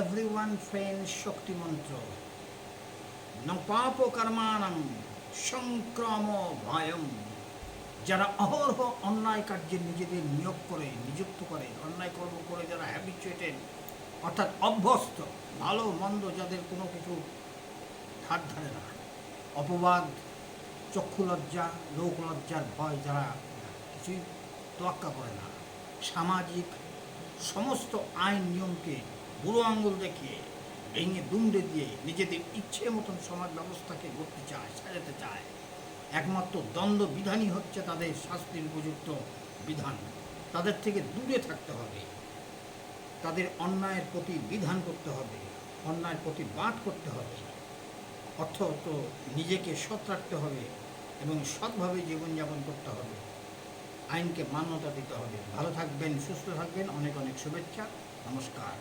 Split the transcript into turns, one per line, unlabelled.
everyone friend শক্তি মন্ত্র ন পাপ কর্মাণম সংক্রম ভয়ম যারা অহরহ অন্যায় কার্যে নিজেদের নিয়োগ করে নিযুক্ত করে অন্যায় কর্ম করে যারা হ্যাবিচুয়েটেড অর্থাৎ অভ্যস্ত ভালো মন্দ যাদের কোনো কিছু ধার ধারে না। অপবাদ, চক্ষু লজ্জা লোক ভয় যারা কিছুই তোয়াক্কা করে না। সামাজিক সমস্ত আইন নিয়মকে বুড়ো আঙ্গুল দেখিয়ে ভেঙে দুমড়ে দিয়ে নিজেদের ইচ্ছে মতন সমাজ ব্যবস্থাকে গড়তে চায়, সাজাতে চায়। একমাত্র দ্বন্দ্ব বিধানই হচ্ছে তাদের শাস্তির উপযুক্ত বিধান। তাদের থেকে দূরে থাকতে হবে। তাদের অন্যায়ের প্রতি বিধান করতে হবে, অন্যায়ের প্রতি বাদ করতে হবে। অর্থ নিজেকে সৎ রাখতে হবে এবং সৎভাবে জীবনযাপন করতে হবে। আইনকে মান্যতা দিতে হবে। ভালো থাকবেন, সুস্থ থাকবেন। অনেক অনেক শুভেচ্ছা। নমস্কার।